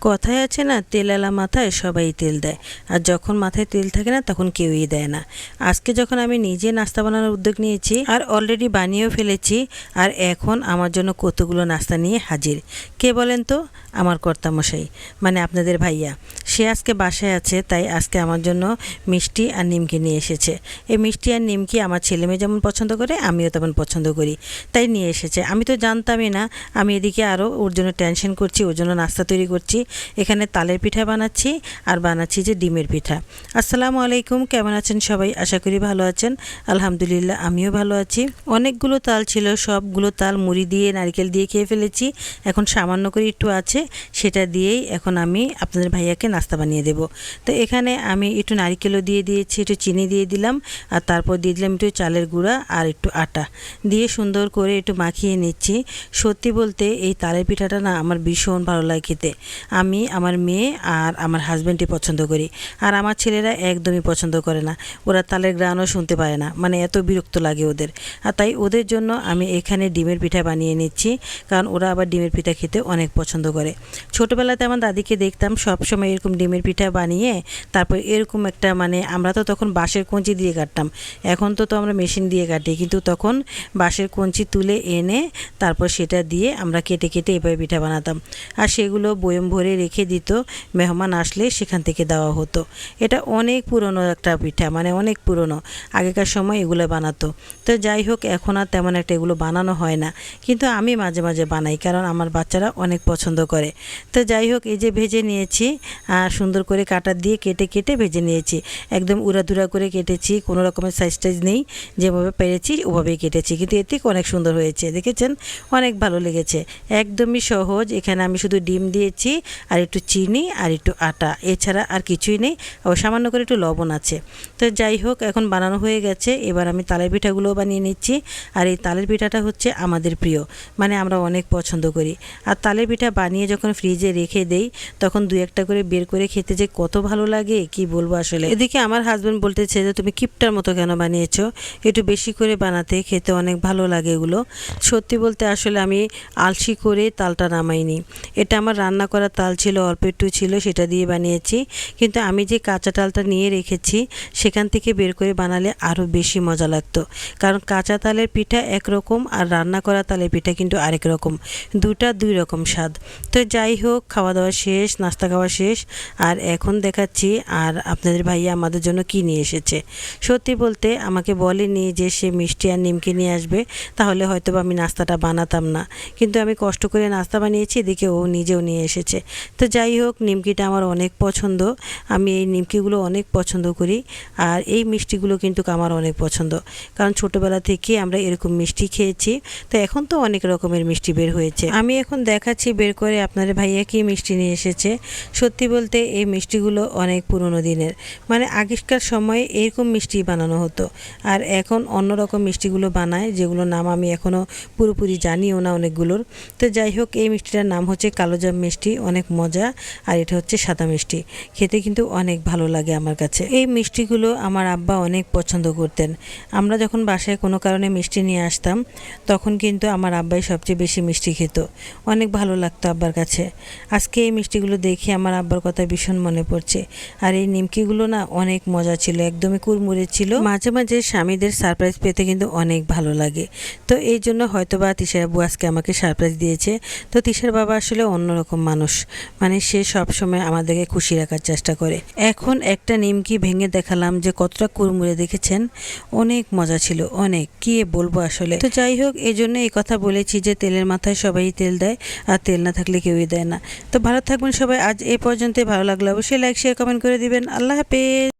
কথায় আছে না, তেলালা মাথায় সবাই তেল দেয়। আর যখন মাথায় তেল থাকে না, তখন কেউই দেয় না। আজকে যখন আমি নিজে নাস্তা বানানোর উদ্যোগ নিয়েছি, আর অলরেডি বানিয়েও ফেলেছি, আর এখন আমার জন্য কতগুলো নাস্তা নিয়ে হাজির। কে বলেন তো? আমার কর্তামশাই মানে আপনাদের ভাইয়া। সে আজকে বাসায় আছে, তাই আজকে আমার জন্য মিষ্টি আর নিমকি নিয়ে এসেছে। এই মিষ্টি আর নিমকি আমার ছেলে মেয়ে যেমন পছন্দ করে, আমিও তেমন পছন্দ করি। তাই নিয়ে এসেছে। আমি তো জানতামই না, আমি এদিকে আরও ওর জন্য টেনশন করছি, ওর জন্য নাস্তা তৈরি করছি। এখানে তালের পিঠা বানাচ্ছি আর বানাচ্ছি যে ডিমের পিঠা। আসসালামু আলাইকুম, কেমন আছেন সবাই? আশা করি ভালো আছেন। আলহামদুলিল্লাহ, আমিও ভালো আছি। অনেকগুলো তাল ছিল, সবগুলো তাল মুড়ি দিয়ে, নারকেল দিয়ে খেয়ে ফেলেছি। এখন সামান্য করে একটু আছে, সেটা দিয়েই এখন আমি আপনাদের ভাইয়াকে নাস্তা বানিয়ে দেব। তো এখানে আমি একটু নারকেলও দিয়ে দিয়েছি, একটু চিনি দিয়ে দিলাম, আর তারপর দিয়ে দিলাম একটু চালের গুঁড়া আর একটু আটা। দিয়ে সুন্দর করে একটু মাখিয়ে নিচ্ছি। সত্যি বলতে এই তালের পিঠাটা না আমার ভীষণ ভালো লাগে খেতে। আমি আমার মেয়ে আর আমার হাজব্যান্ডই পছন্দ করি। আর আমার ছেলেরা একদমই পছন্দ করে না। ওরা তালের গ্রানও শুনতে পারে না। মানে এত বিরক্ত লাগে ওদের। আর তাই ওদের জন্য আমি এখানে ডিমের পিঠা বানিয়ে নিচ্ছি। কারণ ওরা আবার ডিমের পিঠা খেতে অনেক পছন্দ করে। ছোটোবেলাতে আমার দাদিকে দেখতাম সব সময় এরকম ডিমের পিঠা বানিয়ে তারপর এরকম একটা মানে আমরা তো তখন বাঁশের কঞ্চি দিয়ে কাটতাম। এখন তো তো আমরা মেশিন দিয়ে কাটি, কিন্তু তখন বাঁশের কঞ্চি তুলে এনে তারপর সেটা দিয়ে আমরা কেটে কেটে এভাবে পিঠা বানাতাম। আর সেগুলো বয়ম ভরে রেখে দিত, মেহমান আসলে সেখান থেকে দেওয়া হতো। এটা অনেক পুরনো একটা পিঠা মানে অনেক পুরনো, আগেকার সময় এগুলো বানাতো। তো যাই হোক, এখন আর তেমন একটা এগুলো বানানো হয় না। কিন্তু আমি মাঝে মাঝে বানাই, কারণ আমার বাচ্চারা অনেক পছন্দ করে। তো যাই হোক, এই যে ভেজে নিয়েছি সুন্দর করে কাটা দিয়ে কেটে কেটে ভেজে নিয়েছি। একদম উড়াধুরা করে কেটেছি, কোনো রকমের সাইজ টাইজ নেই। যেভাবে পেরেছি, ওভাবেই কেটেছি। কিন্তু এতে অনেক সুন্দর হয়েছে, দেখেছেন? অনেক ভালো লেগেছে। একদমই সহজ। এখানে আমি শুধু ডিম দিয়েছি, আর একটু চিনি, আর একটু আটা। এছাড়া আর কিছুই নেই। ও সামান্য করে একটু লবণ আছে। তো যাই হোক, এখন বানানো হয়ে গেছে। এবার আমি তালের পিঠাগুলো বানিয়ে নিচ্ছি। আর এই তালের পিঠাটা হচ্ছে আমাদের প্রিয়। মানে আমরা অনেক পছন্দ করি। আর তালের পিঠা বানিয়ে যখন ফ্রিজে রেখে দেই, তখন দু একটা করে বের করে খেতে যে কত ভালো লাগে, কি বলব আসলে? এদিকে আমার হাজব্যান্ড বলতেছে যে, তুমি কিপটার মতো কেন বানিয়েছো? একটু বেশি করে বানাতে, খেতে অনেক ভালো লাগে এগুলো। সত্যি বলতে আসলে আমি আলসি করে তালটা নামাইনি। এটা আমার রান্না করা তাল ছিল, অল্প একটু ছিল, সেটা দিয়ে বানিয়েছি। কিন্তু আমি যে কাঁচা তালটা নিয়ে রেখেছি, সেখান থেকে বের করে বানালে আরও বেশি মজা লাগতো। কারণ কাঁচা তালের পিঠা একরকম আর রান্না করা তালের পিঠা কিন্তু আরেক রকম। দুটা দুই রকম স্বাদ। তো যাই হোক, খাওয়া দাওয়া শেষ, নাস্তা খাওয়া শেষ। আর এখন দেখাচ্ছি আর আপনাদের ভাইয়া আমাদের জন্য কি নিয়ে এসেছে। সত্যি বলতে আমাকে বলেনি যে সে মিষ্টি আর নিমকি নিয়ে আসবে, তাহলে হয়তো আমি নাস্তাটা বানাতাম না। কিন্তু আমি কষ্ট করে নাস্তা বানিয়েছি, এদিকে ও নিজেও নিয়ে এসেছে। তো যাই হোক, নিমকিটা আমার অনেক পছন্দ। আমি এই নিমকিগুলো অনেক পছন্দ করি আর এই মিষ্টিগুলো কিন্তু আমার অনেক পছন্দ। কারণ ছোটোবেলা থেকে আমরা এরকম মিষ্টি খেয়েছি, তো এখন তো অনেক রকমের মিষ্টি বের হয়েছে। আমি এখন দেখাচ্ছি বের করে আপনাদের ভাইয়া কি মিষ্টি নিয়ে এসেছে। সত্যি বলতে এই মিষ্টিগুলো অনেক পুরনো দিনের। মানে আগেকার সময়ে এরকম মিষ্টি বানানো হতো। আর এখন অন্য রকম মিষ্টিগুলো বানায় যেগুলো নাম আমি এখনও পুরোপুরি জানিও না অনেকগুলোর। তো যাই হোক, এই মিষ্টিটার নাম হচ্ছে কালোজাম মিষ্টি, অনেক মজা। আর এটা হচ্ছে সাদা মিষ্টি। খেতে কিন্তু অনেক ভালো লাগে আমার কাছে। এই মিষ্টিগুলো আমার আব্বা অনেক পছন্দ করতেন। আমরা যখন বাসায় কোনো কারণে মিষ্টি নিয়ে আসতাম, তখন কিন্তু আমার আব্বাই সবচেয়ে বেশি মিষ্টি খেত। অনেক ভালো লাগতো আব্বার কাছে। আজকে এই মিষ্টিগুলো দেখে আমার আব্বার কথা ভীষণ মনে পড়ছে। আর এই নিমকিগুলো না অনেক মজা ছিল, একদমই কুরমুরে ছিল। মাঝে মাঝে স্বামীদের সারপ্রাইজ পেতে কিন্তু অনেক ভালো লাগে। তো এই জন্য হয়তো বা তিশার আব্বু আজকে আমাকে সারপ্রাইজ দিয়েছে। তো তিশার বাবা আসলে অন্যরকম মানুষ। মানে সে সবসময় আমাদেরকে খুশি রাখার চেষ্টা করে। এখন একটা নিমকি ভেঙে দেখালাম যে কতটা কুরমুরে দেখেছেন। অনেক মজা ছিল, অনেক। কি বলব আসলে। তো যাই হোক, এই জন্য এই কথা বলেছি যে তেলের মাথায় সবাই তেল দেয়, আর তেল না থাকলে কেউই দেয় না। তো ভালো থাকবেন সবাই। আজ এ পর্যন্তই। ভালো লাগলে অবশ্যই লাইক শেয়ার কমেন্ট করে দিবেন। আল্লাহ হাফেজ।